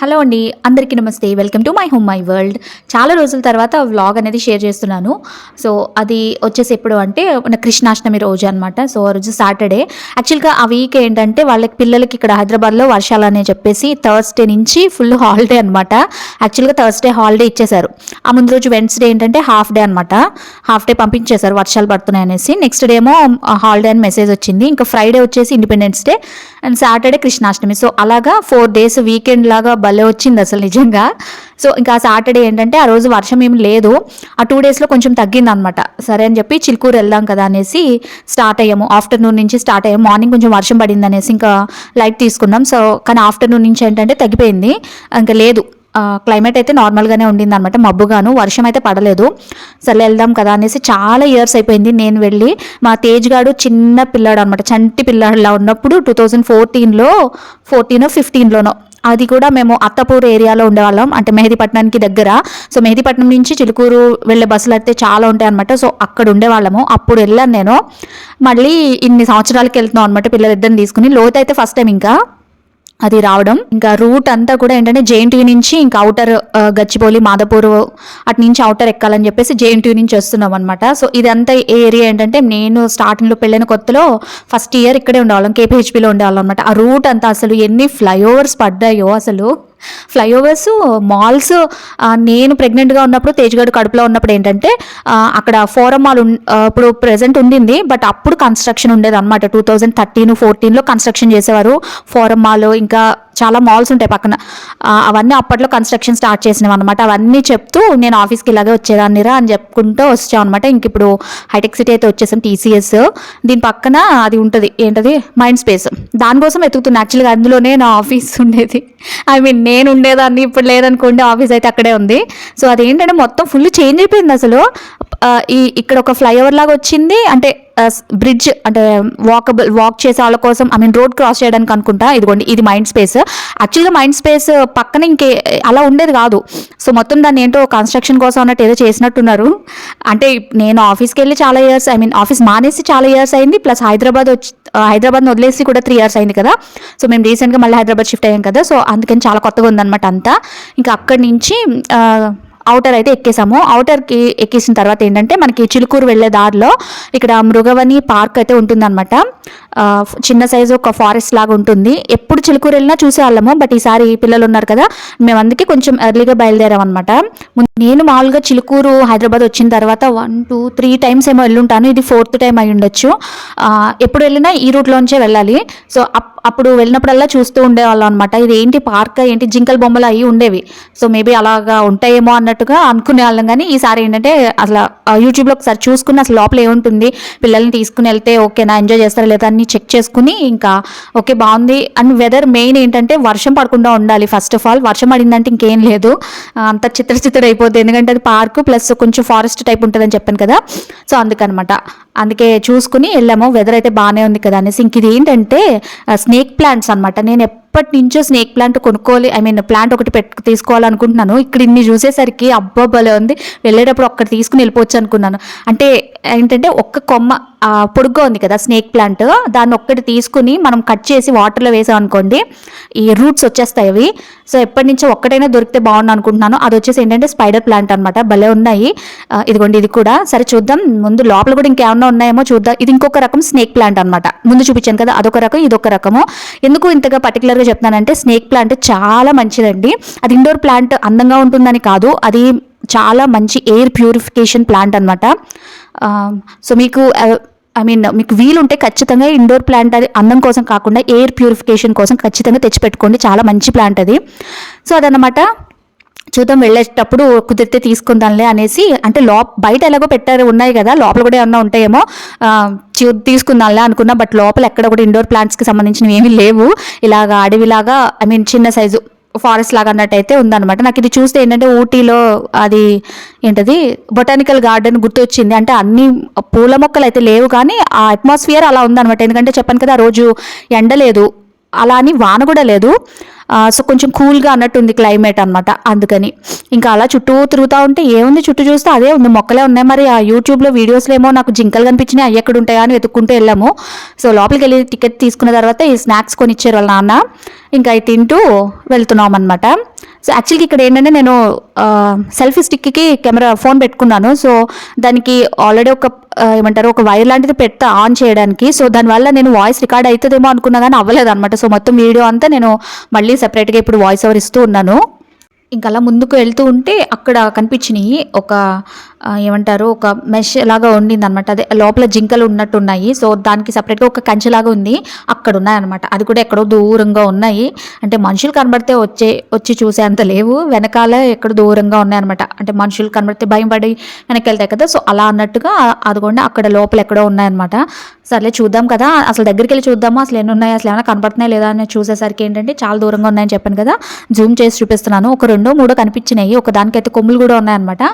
Hello అండి అందరికీ నమస్తే. Welcome to my home my world చాలా రోజుల తర్వాత వ్లాగ్ అనేది షేర్ చేస్తున్నాను. సో అది వచ్చేసి ఎప్పుడు అంటే మన కృష్ణాష్టమి రోజు అనమాట సో ఆ రోజు సాటర్డే యాక్చువల్గా ఆ వీక్ ఏంటంటే వాళ్ళకి పిల్లలకి ఇక్కడ హైదరాబాద్లో వర్షాలు అనే చెప్పేసి థర్స్డే నుంచి ఫుల్ హాలిడే అనమాట యాక్చువల్గా థర్స్డే హాలిడే ఇచ్చేశారు. ఆ ముందు రోజు వెన్స్డే ఏంటంటే హాఫ్ డే అనమాట హాఫ్ డే పంపించేశారు వర్షాలు పడుతున్నాయి అనేసి. నెక్స్ట్ డే ఏమో హాలిడే అని మెసేజ్ వచ్చింది. ఇంకా ఫ్రైడే వచ్చేసి independence day and Saturday Krishnashtami. So అలాగా ఫోర్ డేస్ వీకెండ్ లాగా భలే వచ్చింది అసలు నిజంగా. సో ఇంకా సాటర్డే ఏంటంటే ఆ రోజు వర్షం ఏం లేదు. ఆ టూ డేస్లో కొంచెం తగ్గింది అనమాట సరే అని చెప్పి చిలుకూరు వెళ్దాం కదా అనేసి స్టార్ట్ అయ్యాము. ఆఫ్టర్నూన్ నుంచి స్టార్ట్ అయ్యాము. మార్నింగ్ కొంచెం వర్షం పడింది అనేసి ఇంకా లైట్ తీసుకున్నాం. సో కానీ ఆఫ్టర్నూన్ నుంచి ఏంటంటే తగ్గిపోయింది. ఇంకా లేదు. క్లైమేట్ అయితే నార్మల్గానే ఉండింది అనమాట మబ్బుగాను వర్షం అయితే పడలేదు. సరే వెళ్దాం కదా అనేసి చాలా ఇయర్స్ అయిపోయింది నేను వెళ్ళి. మా తేజ్ గాడు చిన్న పిల్లాడు అనమాట చంటి పిల్లాడులా ఉన్నప్పుడు టూ థౌజండ్ ఫోర్టీన్లో ఫోర్టీనో ఫిఫ్టీన్లోనో అది కూడా మేము అత్తపూర్ ఏరియాలో ఉండేవాళ్ళం. అంటే మెహదీపట్నానికి దగ్గర. సో మెహదీపట్నం నుంచి చిలుకూరు వెళ్ళే బస్సులు అయితే చాలా ఉంటాయి అనమాట సో అక్కడ ఉండేవాళ్ళము. అప్పుడు వెళ్ళాను నేను. మళ్ళీ ఇన్ని సంవత్సరాలకి వెళ్తున్నాం అనమాట పిల్లలిద్దరిని తీసుకుని. లోతు అయితే ఫస్ట్ టైం ఇంకా. అది రావడం. ఇంకా రూట్ అంతా కూడా ఏంటంటే జేఎన్టీ నుంచి ఇంకా అవుటర్ గచ్చిబౌలి మాధపూర్ అటు నుంచి అవుటర్ ఎక్కాలని చెప్పేసి జేఎన్టీ నుంచి వస్తున్నాం అనమాట సో ఇదంతా ఏరియా ఏంటంటే నేను స్టార్టింగ్లో పెళ్ళిన కొత్తలో ఫస్ట్ ఇయర్ ఇక్కడే ఉండేవాళ్ళం కేపీహెచ్పిలో ఉండేవాళ్ళం అనమాట ఆ రూట్ అంతా అసలు ఎన్ని ఫ్లైఓవర్స్ పడ్డాయో అసలు. ఫ్లైఓవర్స్ మాల్స్ నేను ప్రెగ్నెంట్గా ఉన్నప్పుడు తేజ్గఢ్ కడుపులో ఉన్నప్పుడు ఏంటంటే అక్కడ ఫోరం మాల్ ఇప్పుడు ప్రెసెంట్ ఉండింది బట్ అప్పుడు కన్స్ట్రక్షన్ ఉండేది అనమాట టూ థౌజండ్ థర్టీన్ ఫోర్టీన్లో కన్స్ట్రక్షన్ చేసేవారు. ఫోరం మాల్ ఇంకా చాలా మాల్స్ ఉంటాయి పక్కన. అవన్నీ అప్పట్లో కన్స్ట్రక్షన్ స్టార్ట్ చేసినవి అనమాట అవన్నీ చెప్తూ నేను ఆఫీస్కి ఇలాగే వచ్చేదాన్నిరా అని చెప్పుకుంటూ వచ్చాం అనమాట ఇంక ఇప్పుడు హైటెక్ సిటీ అయితే వచ్చేసాం టీసీఎస్ దీని పక్కన అది ఉంటుంది. ఏంటది? మైండ్ స్పేస్ దానికోసం ఎతుకుతున్నా. యాక్చువల్గా అందులోనే నా ఆఫీస్ ఉండేది. ఐ మీన్ నేను ఉండేదాన్ని ఇప్పుడు లేదనుకోండి ఆఫీస్ అయితే అక్కడే ఉంది. సో అదేంటంటే మొత్తం ఫుల్ చేంజ్ అయిపోయింది అసలు. ఈ ఇక్కడ ఒక ఫ్లైఓవర్ లాగా వచ్చింది. అంటే బ్రిడ్జ్ అంటే వాకబుల్ వాక్ చేసే వాళ్ళ కోసం ఐ మీన్ రోడ్ క్రాస్ చేయడానికి అనుకుంటా. ఇదిగోండి ఇది మైండ్ స్పేస్. యాక్చువల్గా మైండ్ స్పేస్ పక్కన ఇంకే అలా ఉండేది కాదు. సో మొత్తం దాన్ని ఏంటో కన్స్ట్రక్షన్ కోసం అన్నట్టు ఏదో చేసినట్టున్నారు. అంటే నేను ఆఫీస్కి వెళ్ళి చాలా ఇయర్స్ ఐ మీన్ ఆఫీస్ మానేసి చాలా ఇయర్స్ అయింది. ప్లస్ హైదరాబాద్ వచ్చి హైదరాబాద్ వదిలేసి కూడా త్రీ ఇయర్స్ అయింది కదా. సో మేము రీసెంట్గా మళ్ళీ హైదరాబాద్ షిఫ్ట్ అయ్యాం కదా. సో అందుకని చాలా కొత్తగా ఉందన్నమాట అంతా. ఇంకా అక్కడి నుంచి అవుటర్ అయితే ఎక్కేసాము. అవుటర్కి ఎక్కేసిన తర్వాత ఏంటంటే మనకి చిలుకూరు వెళ్ళే దారిలో ఇక్కడ మృగవని పార్క్ అయితే ఉంటుందన్నమాట. చిన్న సైజు ఒక ఫారెస్ట్ లాగా ఉంటుంది. ఎప్పుడు చిలుకూరు వెళ్ళినా చూసేవాళ్ళము బట్ ఈసారి పిల్లలు ఉన్నారు కదా మేము అందుకే కొంచెం ఎర్లీగా బయలుదేరాం అనమాట నేను మామూలుగా చిలుకూరు హైదరాబాద్ వచ్చిన తర్వాత వన్ టూ త్రీ టైమ్స్ ఏమో వెళ్ళుంటాను. ఇది ఫోర్త్ టైం అయి ఉండొచ్చు ఎప్పుడు వెళ్ళినా ఈ రూట్లోంచే వెళ్ళాలి. సో అప్- అప్పుడు వెళ్ళినప్పుడల్లా చూస్తూ ఉండేవాళ్ళం అనమాట ఇది ఏంటి పార్క్? ఏంటి? జింకల బొమ్మలు అవి ఉండేవి. సో మేబీ అలాగా ఉంటాయేమో అన్నట్టుగా అనుకునే వాళ్ళం కానీ ఈసారి ఏంటంటే అసలు యూట్యూబ్లో ఒకసారి చూసుకుని అసలు లోపల ఏముంటుంది? పిల్లల్ని తీసుకుని వెళ్తే ఓకేనా? ఎంజాయ్ చేస్తారా లేదా? అన్ని చెక్ చేసుకుని ఇంకా ఓకే బాగుంది. అండ్ వెదర్ మెయిన్ ఏంటంటే వర్షం పడకుండా ఉండాలి ఫస్ట్ ఆఫ్ ఆల్. వర్షం పడిందంటే ఇంకేం లేదు. అంత చిత్ర చిత్ర అయిపోతుంది ఎందుకంటే అది పార్క్ ప్లస్ కొంచెం ఫారెస్ట్ టైప్ ఉంటుందని చెప్పాను కదా. సో అందుకనమాట. అందుకే చూసుకుని వెళ్ళాము. వెదర్ అయితే బాగానే ఉంది కదా అనేసి. ఇంక ఇది ఏంటంటే స్నేక్ ప్లాంట్స్ అనమాట నేను ఎప్పటి నుంచో స్నేక్ ప్లాంట్ కొనుక్కోవాలి. ఐ మీన్ ప్లాంట్ ఒకటి పెట్టు తీసుకోవాలనుకుంటున్నాను. ఇక్కడ ఇన్ని చూసేసరికి అబ్బా భలే ఉంది. వెళ్ళేటప్పుడు ఒక్కటి తీసుకుని వెళ్ళిపోవచ్చు అనుకున్నాను. అంటే ఏంటంటే ఒక్క కొమ్మ పొడుగ్గా ఉంది కదా స్నేక్ ప్లాంట్. దాన్ని ఒక్కటి తీసుకుని మనం కట్ చేసి వాటర్లో వేసాం అనుకోండి ఈ రూట్స్ వచ్చేస్తాయి అవి. సో ఎప్పటి నుంచో ఒక్కటైనా దొరికితే బాగుండు అనుకుంటున్నాను. అది వచ్చేసి ఏంటంటే స్పైడర్ ప్లాంట్ అనమాట భలే ఉన్నాయి. ఇదిగోండి ఇది కూడా. సరే చూద్దాం. ముందు లోపల కూడా ఇంకేమన్నా ఉన్నాయేమో చూద్దాం. ఇది ఇంకొక రకం స్నేక్ ప్లాంట్ అనమాట ముందు చూపించాను కదా అదొక రకం ఇదొక రకము. ఎందుకు ఇంతగా పర్టికులర్గా చెప్తున్నానంటే స్నేక్ ప్లాంట్ చాలా మంచిదండి. అది ఇండోర్ ప్లాంట్ అందంగా ఉంటుందని కాదు. అది చాలా మంచి ఎయిర్ ప్యూరిఫికేషన్ ప్లాంట్ అనమాట సో మీకు ఐ మీన్ మీకు వీలుంటే ఖచ్చితంగా ఇండోర్ ప్లాంట్ అది అందం కోసం కాకుండా ఎయిర్ ప్యూరిఫికేషన్ కోసం ఖచ్చితంగా తెచ్చిపెట్టుకోండి. చాలా మంచి ప్లాంట్ అది. సో అదనమాట చూద్దాం వెళ్ళేటప్పుడు కుదిరితే తీసుకుందాంలే అనేసి అంటే లోప బయట ఎలాగో పెట్టారు ఉన్నాయి కదా లోపల కూడా ఏమన్నా ఉంటాయేమో చూ తీసుకుందాంలే అనుకున్నా బట్ లోపల ఎక్కడ కూడా ఇండోర్ ప్లాంట్స్కి సంబంధించినవి ఏమీ లేవు. ఇలాగా అడవిలాగా ఐ మీన్ చిన్న సైజు ఫారెస్ట్ లాగా అన్నట్టయితే ఉందన్నమాట. నాకు ఇది చూస్తే ఏంటంటే ఊటీలో అది ఏంటది బొటానికల్ గార్డెన్ గుర్తొచ్చింది. అంటే అన్ని పూల మొక్కలు అయితే లేవు కానీ ఆ అట్మాస్ఫియర్ అలా ఉందన్నమాట. ఎందుకంటే చెప్పాను కదా ఆ రోజు ఎండ లేదు. అలా అని వాన కూడా లేదు. సో కొంచెం కూల్గా అన్నట్టు ఉంది క్లైమేట్ అనమాట అందుకని ఇంకా అలా చుట్టూ తిరుగుతూ ఉంటే ఏముంది చుట్టూ చూస్తే అదే ఉంది. మొక్కలే ఉన్నాయి. మరి ఆ యూట్యూబ్లో వీడియోస్లో ఏమో నాకు జింకలు కనిపించినాయి. అవి ఎక్కడ ఉంటాయా అని వెతుక్కుంటూ వెళ్ళాము. సో లోపలికి వెళ్ళి టికెట్ తీసుకున్న తర్వాత ఈ స్నాక్స్ కొని ఇచ్చారు వాళ్ళ నాన్న. ఇంకా అవి తింటూ వెళ్తున్నాం అనమాట సో యాక్చువల్గా ఇక్కడ ఏంటంటే నేను సెల్ఫీ స్టిక్కి కెమెరా ఫోన్ పెట్టుకున్నాను. సో దానికి ఆల్రెడీ ఒక ఏమంటారు ఒక వైర్ లాంటిది పెడతా ఆన్ చేయడానికి. సో దానివల్ల నేను వాయిస్ రికార్డ్ అవుతుందేమో అనుకున్నా కానీ అవ్వలేదు అనమాట సో మొత్తం వీడియో అంతా నేను మళ్ళీ సెపరేట్గా ఇప్పుడు వాయిస్ ఓవర్ ఇస్తూ ఉన్నాను. ఇంకా అలా ముందుకు వెళ్తూ ఉంటే అక్కడ కనిపించినాయి ఒక ఏమంటారు ఒక మెష్ లాగా ఉండింది అనమాట అదే లోపల జింకలు ఉన్నట్టు ఉన్నాయి సో దానికి సపరేట్గా ఒక కంచెలాగా ఉంది. అక్కడ ఉన్నాయి అనమాట అది కూడా ఎక్కడో దూరంగా ఉన్నాయి. అంటే మనుషులు కనబడితే వచ్చే వచ్చి చూసేంత లేవు. వెనకాల ఎక్కడ దూరంగా ఉన్నాయన్నమాట అంటే మనుషులు కనబడితే భయం పడి వెనక్కి వెళ్తాయి కదా. సో అలా అన్నట్టుగా అదిగోండి అక్కడ లోపల ఎక్కడో ఉన్నాయన్నమాట సర్లే చూద్దాం కదా. అసలు దగ్గరికి వెళ్ళి చూద్దాము? అసలు ఎన్ని ఉన్నాయి? అసలు ఏమైనా కనపడుతున్నాయి లేదా అని చూసేసరికి ఏంటంటే చాలా దూరంగా ఉన్నాయని చెప్పాను కదా. జూమ్ చేసి చూపిస్తున్నాను. ఒక రెండో మూడో కనిపించినాయి. ఒక దానికైతే కొమ్ములు కూడా ఉన్నాయన్నమాట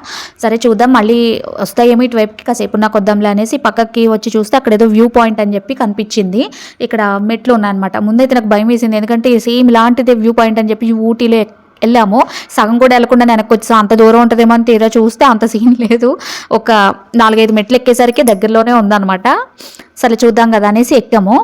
సరే చూద్దాం. మళ్ళీ వస్తాయేమో ఇటువైపుకి కాసేపు నాకు వద్దాంలే అనేసి పక్కకి వచ్చి చూస్తే అక్కడ ఏదో వ్యూ పాయింట్ అని చెప్పి కనిపించింది. ఇక్కడ మెట్లు ఉన్నాయన్నమాట. ముందైతే నాకు భయం వేసింది. ఎందుకంటే సేమ్ ఇలాంటిదే వ్యూ పాయింట్ అని చెప్పి ఊటీలో వెళ్ళాము. సగం కూడా వెళ్ళకుండా వెనక్కి వచ్చా అంత దూరం ఉంటుందేమో అని తీరా చూస్తే అంత సీన్ లేదు. ఒక నాలుగైదు మెట్లు ఎక్కేసరికి దగ్గరలోనే ఉందన్నమాట. సరే చూద్దాం కదా అనేసి ఎక్కాము.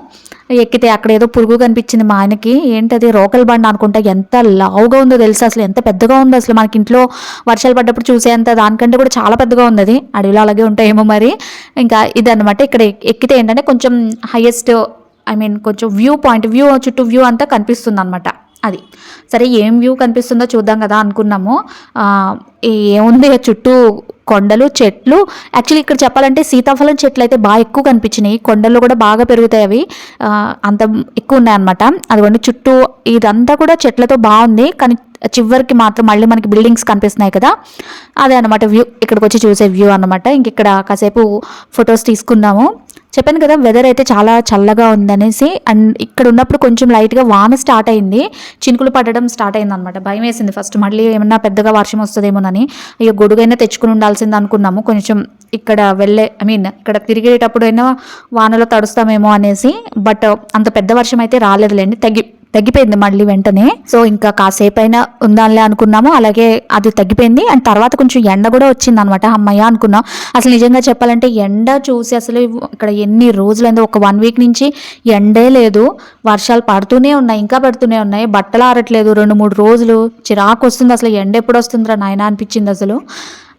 ఎక్కితే అక్కడ ఏదో పురుగు కనిపించింది మా ఆయనకి. ఏంటది? రోకల్ బండ అనుకుంటా. ఎంత లావుగా ఉందో తెలుసు అసలు? ఎంత పెద్దగా ఉందో అసలు? మనకి ఇంట్లో వర్షాలు పడ్డప్పుడు చూసేంత దానికంటే కూడా చాలా పెద్దగా ఉంది అది అడవిలో అలాగే ఉంటాయేమో మరి. ఇంకా ఇదన్నమాట. ఇక్కడ ఎక్కితే ఏంటంటే కొంచెం హైయెస్ట్ ఐ మీన్ కొంచెం వ్యూ పాయింట్ వ్యూ చుట్టూ వ్యూ అంతా కనిపిస్తుంది అనమాట అది. సరే ఏం వ్యూ కనిపిస్తుందో చూద్దాం కదా అనుకున్నాము. ఏముంది? చుట్టూ కొండలు చెట్లు. యాక్చువల్లీ ఇక్కడ చెప్పాలంటే సీతాఫలం చెట్లు అయితే బాగా ఎక్కువ కనిపించినాయి. కొండల్లో కూడా బాగా పెరుగుతాయి అవి. అంత ఎక్కువ ఉన్నాయన్నమాట. అదిగోండి చుట్టూ ఇదంతా కూడా చెట్లతో బాగుంది. కానీ చివరికి మాత్రం మళ్ళీ మనకి బిల్డింగ్స్ కనిపిస్తున్నాయి కదా. అదే అనమాట వ్యూ. ఇక్కడికి వచ్చి చూసే వ్యూ అనమాట ఇంక ఇక్కడ కాసేపు ఫొటోస్ తీసుకున్నాము. చెప్పాను కదా వెదర్ అయితే చాలా చల్లగా ఉందనేసి అండ్ ఇక్కడ ఉన్నప్పుడు కొంచెం లైట్గా వాన స్టార్ట్ అయింది. చినుకులు పడడం స్టార్ట్ అయింది అనమాట భయం వేసింది ఫస్ట్ మళ్ళీ ఏమన్నా పెద్దగా వర్షం వస్తుందేమోనని. ఇక గొడుగైనా తెచ్చుకుని ఉండాల్సింది అనుకున్నాము. కొంచెం ఇక్కడ వెళ్ళే ఐ మీన్ ఇక్కడ తిరిగేటప్పుడైనా వానలో తడుస్తామేమో అనేసి బట్ అంత పెద్ద వర్షం అయితే రాలేదులేండి. తగ్గి తగ్గిపోయింది మళ్ళీ వెంటనే. సో ఇంకా కాసేపు అయినా ఉందాంలే అనుకున్నాము. అలాగే అది తగ్గిపోయింది. అండ్ తర్వాత కొంచెం ఎండ కూడా వచ్చింది అనమాట అమ్మయ్య అనుకున్నాం. అసలు నిజంగా చెప్పాలంటే ఎండ చూసి అసలు ఇక్కడ ఎన్ని రోజులైందో ఒక వన్ వీక్ నుంచి ఎండే లేదు. వర్షాలు పడుతూనే ఉన్నాయి ఇంకా పడుతూనే ఉన్నాయి. బట్టలు ఆరట్లేదు. రెండు మూడు రోజులు చిరాకు వస్తుంది. అసలు ఎండ ఎప్పుడు వస్తుందిరా నాయన అనిపించింది అసలు.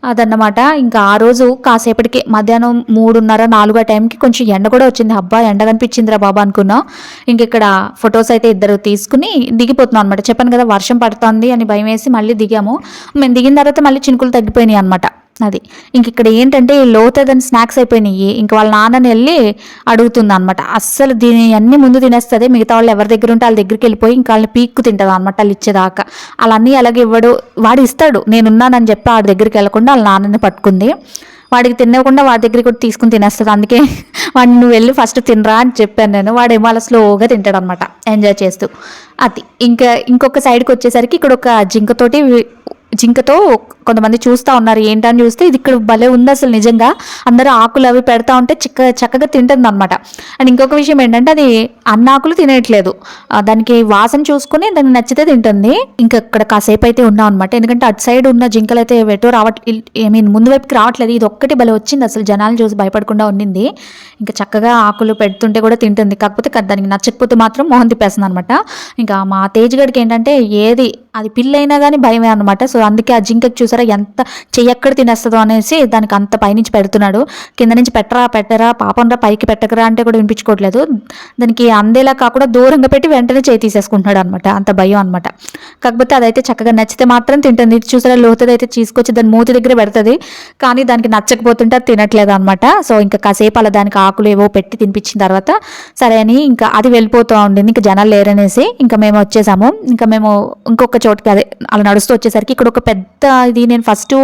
అదన్నమాట. ఇంకా ఆ రోజు కాసేపటికి మధ్యాహ్నం మూడున్నర నాలుగో టైంకి కొంచెం ఎండ కూడా వచ్చింది. అబ్బా ఎండ కనిపించిందిరా బాబా అనుకున్నాం. ఇంక ఇక్కడ ఫొటోస్ అయితే ఇద్దరు తీసుకుని దిగిపోతున్నాం అనమాట చెప్పాను కదా వర్షం పడుతుంది అని భయం వేసి మళ్ళీ దిగాము. మేము దిగిన తర్వాత మళ్ళీ చినుకులు తగ్గిపోయినాయి అనమాట అది ఇంక ఇక్కడ ఏంటంటే లోతదని స్నాక్స్ అయిపోయినాయి. ఇంక వాళ్ళ నాన్నని వెళ్ళి అడుగుతుంది అనమాట అస్సలు దీని అన్ని ముందు తినేస్తుంది. మిగతా వాళ్ళు ఎవరి దగ్గర ఉంటే వాళ్ళ దగ్గరికి వెళ్ళిపోయి ఇంకా వాళ్ళని పీక్కు తింటుంది అనమాట వాళ్ళు ఇచ్చేదాకా. అలా అన్నీ అలాగే ఇవ్వడు. వాడు ఇస్తాడు. నేనున్నానని చెప్పి వాడి దగ్గరికి వెళ్ళకుండా వాళ్ళ నాన్నని పట్టుకుంది. వాడికి తినకుండా వాడి దగ్గరికి కూడా తీసుకుని తినేస్తుంది. అందుకే వాడిని నువ్వు వెళ్ళి ఫస్ట్ తినరా అని చెప్పాను నేను. వాడేమో అలా స్లోగా తింటాడు అనమాట ఎంజాయ్ చేస్తూ. అది. ఇంకా ఇంకొక సైడ్కి వచ్చేసరికి ఇక్కడ ఒక జింకతోటి జింకతో కొంతమంది చూస్తూ ఉన్నారు. ఏంటని చూస్తే ఇది ఇక్కడ భలే ఉంది అసలు నిజంగా. అందరూ ఆకులు అవి పెడతా ఉంటే చిక్క చక్కగా తింటుంది అనమాట అండ్ ఇంకొక విషయం ఏంటంటే అది అన్న ఆకులు తినేయట్లేదు దానికి వాసన చూసుకుని దానికి నచ్చితే తింటుంది. ఇంకా ఇక్కడ కాసేపు అయితే ఉన్నాం అనమాట ఎందుకంటే అటు సైడ్ ఉన్న జింకలు అయితే ఎటో రావట్లే ఐ మీన్ ముందు వైపుకి రావట్లేదు. ఇది ఒక్కటి భలే వచ్చింది అసలు. జనాలు చూసి భయపడకుండా ఉండింది. ఇంకా చక్కగా ఆకులు పెడుతుంటే కూడా తింటుంది. కాకపోతే దానికి నచ్చకపోతే మాత్రం మోహన్ తిప్పేస్తుంది అనమాట ఇంకా మా తేజ్ గడికి ఏంటంటే ఏది అది పిల్లైనా కానీ భయమే అనమాట సో అందుకే ఆ జింకకి చూసారా ఎంత చెయ్యక్కడ తినేస్తుందో అనేసి దానికి అంత పైనుంచి పెడుతున్నాడు. కింద నుంచి పెట్టరా పెట్టరా పాపంరా పైకి పెట్టకరా అంటే కూడా వినిపించుకోవట్లేదు. దానికి అందేలా కాకుండా దూరంగా పెట్టి వెంటనే చేయి తీసేసుకుంటున్నాడు అనమాట అంత భయం అనమాట కాకపోతే అదైతే చక్కగా నచ్చితే మాత్రం తింటుంది. ఇది చూసారా లోతుది అయితే తీసుకొచ్చి దాని మూతి దగ్గర పెడుతుంది. కానీ దానికి నచ్చకపోతుంటే అది తినట్లేదు అనమాట సో ఇంకా కాసేపు అలా దానికి ఆకులు ఏవో పెట్టి తినిపించిన తర్వాత సరే అని ఇంకా అది వెళ్ళిపోతూ ఉండింది. ఇంకా జనాలు లేరనేసి ఇంకా మేము వచ్చేసాము. ఇంకా మేము ఇంకొక చోటుకి అదే అలా నడుస్తూ వచ్చేసరికి ఇక్కడ ఒక పెద్ద ఇది నేను ఫస్ట్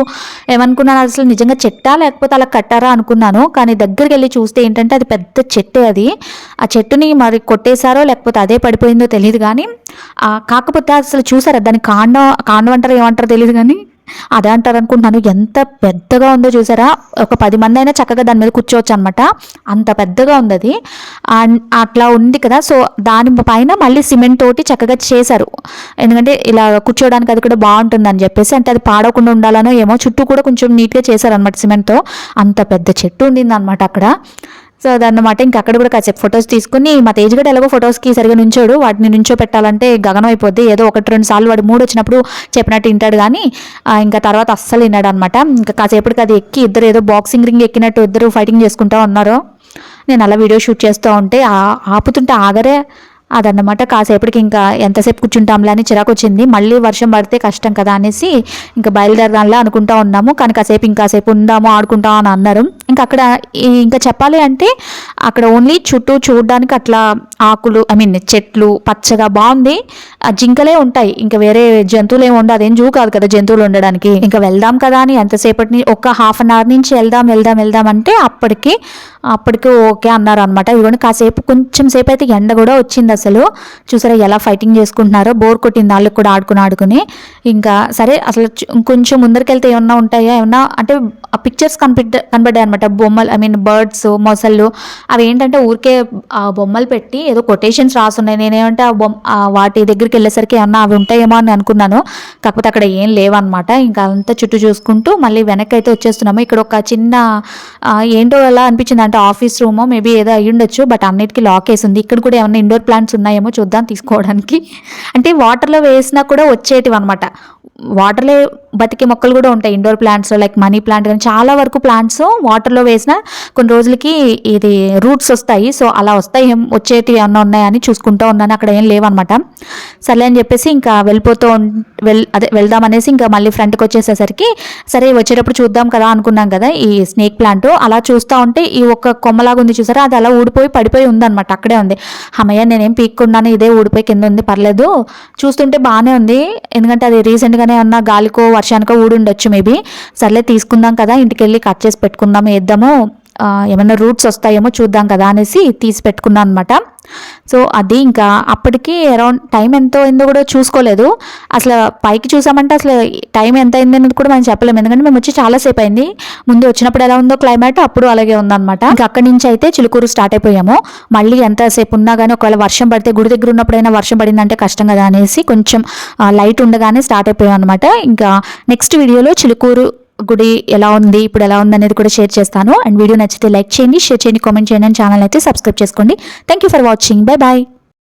ఏమనుకున్నాను అసలు నిజంగా చెట్టా లేకపోతే అలా కట్టారా అనుకున్నాను. కానీ దగ్గరికి వెళ్ళి చూస్తే ఏంటంటే అది పెద్ద చెట్టే అది. ఆ చెట్టుని మరి కొట్టేశారో లేకపోతే అదే పడిపోయిందో తెలియదు కానీ కాకపోతే అసలు చూసారా దాని కాండం కాండం అంటారు ఏమంటారో తెలియదు కానీ అదే అంటారు అనుకుంటున్నాను ఎంత పెద్దగా ఉందో చూసారా? ఒక పది మంది అయినా చక్కగా దాని మీద కూర్చోవచ్చు అనమాట అంత పెద్దగా ఉంది అది అట్లా ఉంది కదా. సో దాని పైన మళ్ళీ సిమెంట్ తోటి చక్కగా చేశారు. ఎందుకంటే ఇలా కూర్చోవడానికి అది కూడా బాగుంటుంది అని చెప్పేసి అంటే అది పాడకుండా ఉండాలనో ఏమో చుట్టూ కూడా కొంచెం నీట్గా చేశారనమాట సిమెంట్తో. అంత పెద్ద చెట్టు ఉండింది అనమాట అక్కడ. సో అదన్నమాట ఇంకా అక్కడ కూడా కాసేపు ఫొటోస్ తీసుకుని మా తేజ్ గడ ఎలాగో ఫొటోస్కి సరిగా నుంచోడు. వాటిని నుంచో పెట్టాలంటే గగనం అయిపోద్ది. ఏదో ఒకటి రెండు సార్లు వాడు మూడు వచ్చినప్పుడు చెప్పినట్టు వింటాడు కానీ ఇంకా తర్వాత అస్సలు విన్నాడు అనమాట ఇంకా కాసేపటికి అది ఎక్కి ఇద్దరు ఏదో బాక్సింగ్ రింగ్ ఎక్కినట్టు ఇద్దరు ఫైటింగ్ చేసుకుంటా ఉన్నారు. నేను అలా వీడియో షూట్ చేస్తూ ఉంటే ఆ- ఆపుతుంటే ఆగరే అదన్నమాట. కాసేపటికి ఇంకా ఎంతసేపు కూర్చుంటాంలే అని చిరాకు వచ్చింది మళ్ళీ వర్షం పడితే కష్టం కదా అనేసి ఇంకా బయలుదేరదాంలే అనుకుంటా ఉన్నాము. కానీ కాసేపు ఇంకాసేపు ఉందాము ఆడుకుంటాం అని అన్నారు. ఇంకా అక్కడ ఇంకా చెప్పాలి అంటే అక్కడ ఓన్లీ చుట్టూ చూడడానికి అట్లా ఆకులు ఐ మీన్ చెట్లు పచ్చగా బాగుంది. ఆ జింకలే ఉంటాయి. ఇంకా వేరే జంతువులు ఏమి ఉండదు అదేం జూ కాదు కదా జంతువులు ఉండడానికి. ఇంకా వెళ్దాం కదా అని ఎంతసేపటి ఒక హాఫ్ అన్ అవర్ నుంచి వెళ్దాం వెళ్దాం వెళ్దాం అంటే అప్పటికి అప్పటికి ఓకే అన్నారు అనమాట ఇదిగోండి కాసేపు కొంచెం సేపు అయితే ఎండ కూడా వచ్చింది అసలు చూసారా ఎలా ఫైటింగ్ చేసుకుంటున్నారో బోర్ కొట్టింది వాళ్ళకి కూడా ఆడుకుని ఆడుకుని. ఇంకా సరే అసలు కొంచెం ముందరికి వెళ్తే ఏమన్నా ఉంటాయా? ఏమన్నా అంటే పిక్చర్స్ కనిపెట్ కనబడ్డాయి అనమాట బొమ్మలు ఐ మీన్ బర్డ్స్ మొసళ్ళు. అవి ఏంటంటే ఊరికే ఆ బొమ్మలు పెట్టి ఏదో కొటేషన్స్ రాసున్నాయి. నేనేమంటే ఆ బొమ్మ వాటి దగ్గరికి వెళ్ళేసరికి ఏమన్నా అవి ఉంటాయేమో అని అనుకున్నాను. కాకపోతే అక్కడ ఏం లేవన్నమాట. ఇంకా అంతా చుట్టూ చూసుకుంటూ మళ్ళీ వెనక్కి అయితే వచ్చేస్తున్నాము. ఇక్కడ ఒక చిన్న ఏంటో ఎలా అనిపించింది అంటే ఆఫీస్ రూమో మేబీ ఏదో అయ్యి ఉండొచ్చు బట్ అన్నిటికీ లాక్ వేసి ఉంది. ఇక్కడ కూడా ఏమైనా ఇండోర్ ప్లాంట్స్ ఉన్నాయేమో చూద్దాం తీసుకోవడానికి. అంటే వాటర్లో వేసినా కూడా వచ్చేటివి అనమాట వాటర్లే బతికే మొక్కలు కూడా ఉంటాయి. Indoor plants like money plant కానీ చాలా వరకు ప్లాంట్స్ వాటర్లో వేసిన కొన్ని రోజులకి ఇది రూట్స్ వస్తాయి. సో అలా వస్తాయి. ఏం వచ్చేటివి ఏమన్నా ఉన్నాయని చూసుకుంటూ ఉన్నాను. అక్కడ ఏం లేవన్నమాట. సర్లే అని చెప్పేసి ఇంకా వెళ్ళిపోతూ వెల్ అదే వెళ్దాం అనేసి ఇంకా మళ్ళీ ఫ్రంట్కి వచ్చేసేసరికి సరే వచ్చేటప్పుడు చూద్దాం కదా అనుకున్నాం కదా ఈ స్నేక్ ప్లాంట్ అలా చూస్తూ ఉంటే ఈ ఒక్క కొమ్మలాగా ఉంది చూసారా? అది అలా ఊడిపోయి పడిపోయి ఉందన్నమాట. అక్కడే ఉంది. అమ్మయ్య నేనేం పీక్కున్నాను ఇదే ఊడిపోయి కింద ఉంది. పర్లేదు. చూస్తుంటే బాగానే ఉంది. ఎందుకంటే అది రీసెంట్గా రీసెంట్గానే ఉన్న గాలికో వర్షానికో ఊడుండొచ్చు మేబీ. సర్లే తీసుకుందాం కదా ఇంటికి వెళ్ళి కట్ చేసి పెట్టుకుందాం వేద్దాము ఏమైనా రూట్స్ వస్తాయేమో చూద్దాం కదా అనేసి తీసి పెట్టుకున్నాను అనమాట సో అది ఇంకా అప్పటికి అరౌండ్ టైం ఎంత అయిందో కూడా చూసుకోలేదు. అసలు పైకి చూసామంటే అసలు టైం ఎంత అయింది అనేది కూడా మనం చెప్పలేము. ఎందుకంటే మేము వచ్చి చాలాసేపు అయింది. ముందు వచ్చినప్పుడు ఎలా ఉందో క్లైమేట్ అప్పుడు అలాగే ఉందన్నమాట. ఇంకా అక్కడి నుంచి అయితే చిలుకూరు స్టార్ట్ అయిపోయాము. మళ్ళీ ఎంతసేపు ఉన్నా కానీ ఒకవేళ వర్షం పడితే గుడి దగ్గర ఉన్నప్పుడైనా వర్షం పడిందంటే కష్టం కదా అనేసి కొంచెం లైట్ ఉండగానే స్టార్ట్ అయిపోయాం అనమాట ఇంకా నెక్స్ట్ వీడియోలో చిలుకూరు గుడి ఎలా ఉంది ఇప్పుడు ఎలా ఉంది అనేది కూడా షేర్ చేస్తాను. అండ్ వీడియో నచ్చితే లైక్ చేయండి షేర్ చేయండి కామెంట్ చేయండి. అండ్ ఛానల్ అయితే సబ్స్క్రైబ్ చేసుకోండి. Thank you for watching bye bye